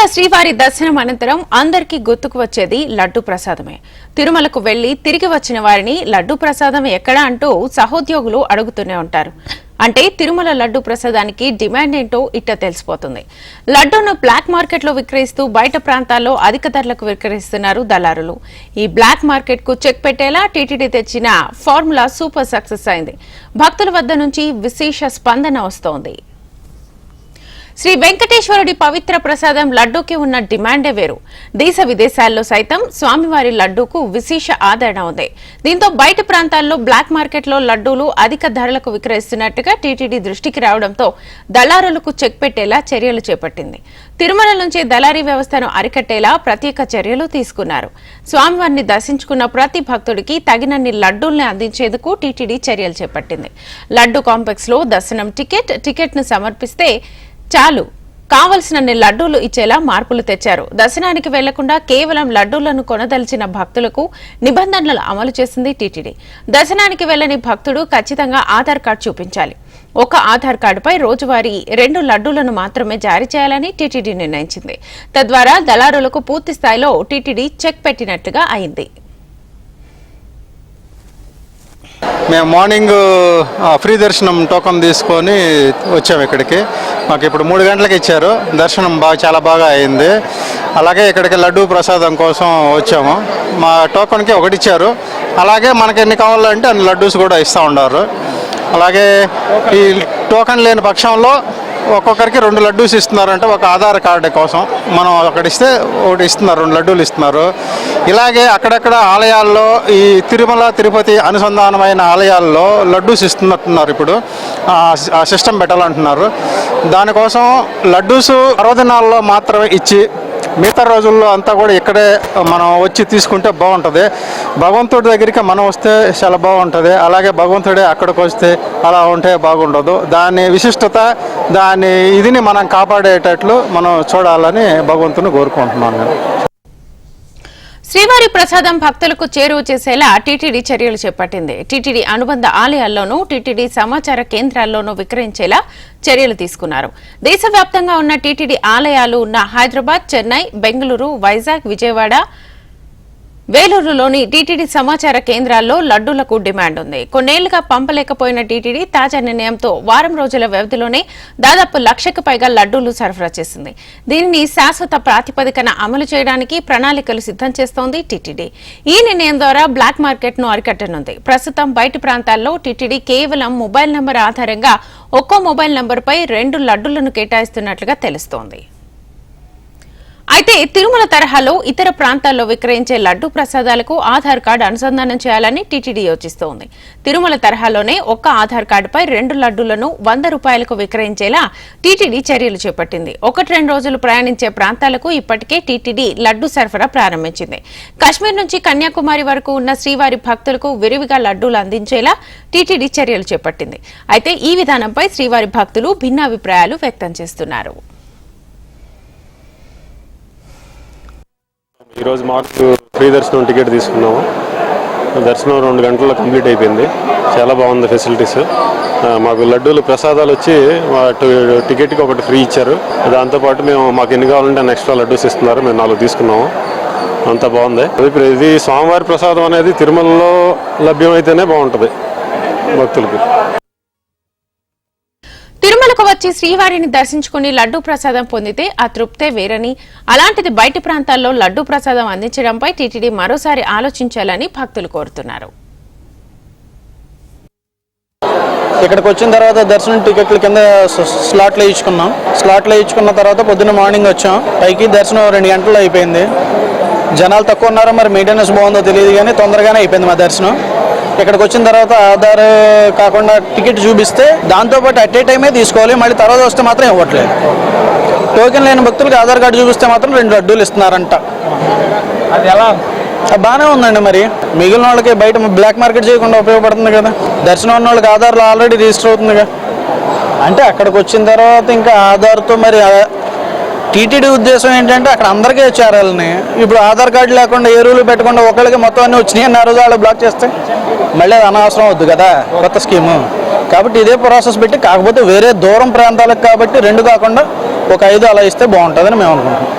తిరుమల శ్రీవారి దర్శనం అనంతరం అందరికీ గుర్తుకు వచ్చేది లడ్డు ప్రసాదమే. తిరుమలకు వెళ్ళి తిరిగి వచ్చిన వారిని లడ్డు ప్రసాదం ఎక్కడా అంటూ సహోద్యోగులు అడుగుతూనే ఉంటారు. అంటే తిరుమల లడ్డు ప్రసాదానికి డిమాండ్ ఏంటో ఇట్ట తెలిసిపోతుంది. లడ్డూను బ్లాక్ మార్కెట్లో విక్రయిస్తూ బయట ప్రాంతాల్లో అధిక ధరలకు విక్రయిస్తున్నారు దళారులు. ఈ బ్లాక్ మార్కెట్కు చెక్ పెట్టేలా టీటీడీ తెచ్చిన ఫార్ములా సూపర్ సక్సెస్ అయింది. భక్తుల వద్ద నుంచి విశేష స్పందన వస్తోంది. శ్రీ వెంకటేశ్వరుడి పవిత్ర ప్రసాదం లడ్డూకి ఉన్న డిమాండే వేరు. దేశ విదేశాల్లో సైతం స్వామివారి లడ్డూకు విశేష ఆదరణ ఉంది. దీంతో బయట ప్రాంతాల్లో బ్లాక్ మార్కెట్లో లడ్డూలు అధిక ధరలకు విక్రయిస్తున్నట్టుగా టీటీడీ దృష్టికి రావడంతో దళారులకు చెక్ పెట్టేలా చర్యలు చేపట్టింది. తిరుమల నుంచి దళారీ వ్యవస్థను అరికట్టేలా ప్రత్యేక చర్యలు తీసుకున్నారు. స్వామివారిని దర్శించుకున్న ప్రతి భక్తుడికి తగినన్ని లడ్డూల్ని అందించేందుకు టీటీడీ చర్యలు చేపట్టింది. లడ్డు కాంప్లెక్స్లో దర్శనం టికెట్ టికెట్ను సమర్పిస్తే చాలు. కావలసినన్ని లడ్డూలు ఇచ్చేలా మార్పులు తెచ్చారు. దర్శనానికి వెళ్ళకుండా కేవలం లడ్డూలను కొనదలిచిన భక్తులకు నిబంధనలు అమలు చేసింది టీటీడీ. దర్శనానికి వెళ్ళని భక్తుడు ఖచ్చితంగా ఆధార్ కార్డు చూపించాలి. ఒక ఆధార్ కార్డుపై రోజువారీ రెండు లడ్డూలను మాత్రమే జారీ చేయాలని టీటీడీ నిర్ణయించింది. తద్వారా దళారులకు పూర్తి స్థాయిలో టీటీడీ చెక్ పెట్టినట్టుగా అయింది. మేము మార్నింగ్ ఫ్రీ దర్శనం టోకన్ తీసుకొని వచ్చాము ఇక్కడికి. మాకు ఇప్పుడు మూడు గంటలకు ఇచ్చారు. దర్శనం బాగా చాలా బాగా అయింది. అలాగే ఇక్కడికి లడ్డూ ప్రసాదం కోసం వచ్చాము. మా టోకన్కి ఒకటి ఇచ్చారు. అలాగే మనకి ఎన్ని కావాలంటే అన్ని లడ్డూస్ కూడా ఇస్తూ ఉన్నారు. అలాగే ఈ టోకన్ లేని పక్షంలో ఒక్కొక్కరికి రెండు లడ్డూస్ ఇస్తున్నారంటే ఒక ఆధార్ కార్డు కోసం. మనం అక్కడ ఇస్తే ఒకటి ఇస్తున్నారు రెండు లడ్డూలు ఇస్తున్నారు. ఇలాగే అక్కడక్కడ ఆలయాల్లో ఈ తిరుమల తిరుపతి అనుసంధానమైన ఆలయాల్లో లడ్డూస్ ఇస్తున్నట్టున్నారు ఇప్పుడు. ఆ సిస్టమ్ పెట్టాలంటున్నారు. దానికోసం లడ్డూస్ పర్వదినాల్లో మాత్రమే ఇచ్చి మిగతా రోజుల్లో అంతా కూడా ఇక్కడే మనం వచ్చి తీసుకుంటే బాగుంటుంది. భగవంతుడి దగ్గరికి మనం వస్తే చాలా బాగుంటుంది. అలాగే భగవంతుడే అక్కడికి వస్తే అలా ఉంటే బాగుండదు. దాని విశిష్టత దాని ఇదిని మనం కాపాడేటట్లు మనం చూడాలని భగవంతుని కోరుకుంటున్నాను. శ్రీవారి ప్రసాదం భక్తులకు చేరువ చేసేలా టీటీడీ చర్యలు చేపట్టింది. టీటీడీ అనుబంధ ఆలయాల్లోనూ టీటీడీ సమాచార కేంద్రాల్లోనూ విక్రయించేలా చర్యలు తీసుకున్నారు. దేశవ్యాప్తంగా ఉన్న టీటీడీ ఆలయాలు ఉన్న హైదరాబాద్ చెన్నై బెంగళూరు వైజాగ్ విజయవాడ వేలూరులోని టీటీడీ సమాచార కేంద్రాల్లో లడ్డూలకు డిమాండ్ ఉంది. కొన్నేళ్ళుగా పంపలేకపోయిన టీటీడీ తాజా నిర్ణయంతో వారం రోజుల వ్యవధిలోనే దాదాపు లక్షకు పైగా లడ్డూలు సరఫరా చేసింది. దీనిని శాశ్వత ప్రాతిపదికన అమలు చేయడానికి ప్రణాళికలు సిద్ధం చేస్తోంది టీటీడీ. ఈ నిర్ణయం ద్వారా బ్లాక్ మార్కెట్ను అరికట్టనుంది. ప్రస్తుతం బయటి ప్రాంతాల్లో టీటీడీ కేవలం మొబైల్ నంబర్ ఆధారంగా ఒక్కో మొబైల్ నంబర్పై రెండు లడ్డూలను కేటాయిస్తున్నట్లుగా తెలుస్తోంది. అయితే తిరుమల తరహాలో ఇతర ప్రాంతాల్లో విక్రయించే లడ్డు ప్రసాదాలకు ఆధార్ కార్డు అనుసంధానం చేయాలని టీటీడీ యోచిస్తోంది. తిరుమల తరహాలోనే ఒక్క ఆధార్ కార్డుపై రెండు లడ్డులను వంద రూపాయలకు విక్రయించేలా టీటీడీ చర్యలు చేపట్టింది. ఒకటి రెండు రోజులు ప్రయాణించే ప్రాంతాలకు ఇప్పటికే టీటీడీ లడ్డు సరఫరా ప్రారంభించింది. కశ్మీర్ నుంచి కన్యాకుమారి వరకు ఉన్న శ్రీవారి భక్తులకు విరివిగా లడ్డూలు అందించేలా టీటీడీ చర్యలు చేపట్టింది. అయితే ఈ విధానంపై శ్రీవారి భక్తులు భిన్నాభిప్రాయాలు వ్యక్తం చేస్తున్నారు. ఈరోజు మార్క్ ఫ్రీ దర్శనం టికెట్ తీసుకున్నాము. దర్శనం రెండు గంటల్లో కంప్లీట్ అయిపోయింది. చాలా బాగుంది ఫెసిలిటీస్. మాకు లడ్డూలు ప్రసాదాలు వచ్చి టికెట్కి ఒకటి ఫ్రీ ఇచ్చారు. దాంతోపాటు మేము మాకు ఎన్ని కావాలంటే అన్ని ఎక్స్ట్రా లడ్డూస్ ఇస్తున్నారు. మేము నాలుగు తీసుకున్నాము. అంతా బాగుంది. ఇప్పుడు ఇది స్వామివారి ప్రసాదం అనేది తిరుమలలో లభ్యమైతేనే బాగుంటుంది భక్తులకి. తిరుమలకు వచ్చి శ్రీవారిని దర్శించుకుని లడ్డూ ప్రసాదం పొందితే ఆ తృప్తే వేరని. అలాంటిది బయటి ప్రాంతాల్లో లడ్డూ ప్రసాదం అందించడంపై టీటీడీ మరోసారి ఆలోచించాలని భక్తులు కోరుతున్నారు. ఇక్కడికి వచ్చిన తర్వాత దర్శనం టికెట్లు కింద స్లాట్లు వేయించుకున్నాం. స్లాట్లు వేయించుకున్న తర్వాత పొద్దున్న మార్నింగ్ వచ్చాం. పైకి దర్శనం రెండు గంటలు అయిపోయింది. జనాలు తక్కువ ఉన్నారో మరి మెయింటెనెన్స్ బాగుందో తెలియదు కానీ తొందరగానే అయిపోయింది మా దర్శనం. ఇక్కడికి వచ్చిన తర్వాత ఆధార్ కాకుండా టికెట్ చూపిస్తే దాంతోపాటు అట్ ఏ టైమే తీసుకోవాలి. మళ్ళీ తర్వాత వస్తే మాత్రం ఇవ్వట్లేదు. టోకెన్ లేని భక్తులకు ఆధార్ కార్డు చూపిస్తే మాత్రం రెండు లడ్డూలు ఇస్తున్నారంట. అది ఎలా? బాగానే ఉందండి మరి. మిగిలిన వాళ్ళకి బయట బ్లాక్ మార్కెట్ చేయకుండా ఉపయోగపడుతుంది కదా. దర్శనం ఉన్న వాళ్ళకి ఆధార్లో ఆల్రెడీ రిజిస్టర్ అవుతుందిగా అంటే అక్కడికి వచ్చిన తర్వాత ఇంకా ఆధార్తో మరి టీటీడీ ఉద్దేశం ఏంటంటే అక్కడ అందరికీ చేరాలని ఇప్పుడు ఆధార్ కార్డు లేకుండా ఏ రూలు పెట్టకుండా ఒకళ్ళకి మొత్తం అన్ని వచ్చినాయి అన్న రోజు వాళ్ళు బ్లాక్ చేస్తే మళ్ళీ అది అనవసరం వద్దు కదా కొత్త స్కీము. కాబట్టి ఇదే ప్రాసెస్ పెట్టి కాకపోతే వేరే దూరం ప్రాంతాలకు కాబట్టి రెండు కాకుండా ఒక ఐదు అలా ఇస్తే బాగుంటుందని మేము అనుకుంటున్నాం.